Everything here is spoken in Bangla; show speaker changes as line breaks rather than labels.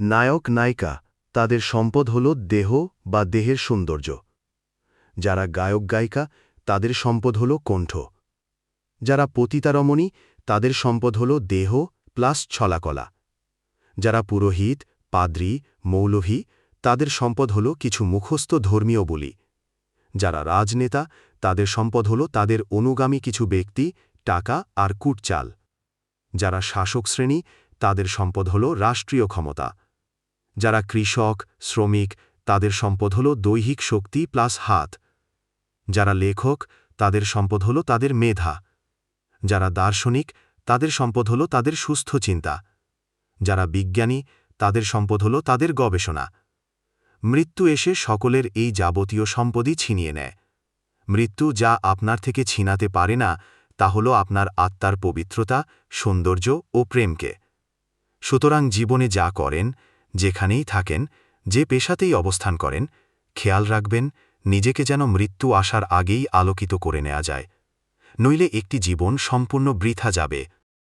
নায়ক নায়িকা তাদের সম্পদ হল দেহ বা দেহের সৌন্দর্য। যারা গায়ক গায়িকা, তাদের সম্পদ হল কণ্ঠ। যারা পতিতারমণী, তাদের সম্পদ হল দেহ প্লাস ছলাকলা। যারা পুরোহিত, পাদ্রী, মৌলভী, তাদের সম্পদ হল কিছু মুখস্থ ধর্মীয় বলি। যারা রাজনেতা, তাদের সম্পদ হল তাদের অনুগামী কিছু ব্যক্তি, টাকা আর কুটচাল। যারা শাসক শ্রেণি তাদের সম্পদ হল রাষ্ট্রীয় ক্ষমতা। যারা কৃষক, শ্রমিক, তাদের সম্পদ হল দৈহিক শক্তি প্লাস হাত। যারা লেখক, তাদের সম্পদ হল তাদের মেধা। যারা দার্শনিক, তাদের সম্পদ হল তাদের সুস্থ চিন্তা। যারা বিজ্ঞানী, তাদের সম্পদ হল তাদের গবেষণা। মৃত্যু এসে সকলের এই যাবতীয় সম্পদই ছিনিয়ে নেয়। মৃত্যু যা আপনার থেকে ছিনাতে পারে না, তা হল আপনার আত্মার পবিত্রতা, সৌন্দর্য ও প্রেমকে। সুতরাং জীবনে যা করেন যেখানেই থাকেন, যে পেশাতেই অবস্থান করেন, খেয়াল রাখবেন, নিজেকে যেন মৃত্যু আসার আগেই আলোকিত করে নেওয়া যায়। নইলে একটি জীবন সম্পূর্ণ বৃথা যাবে।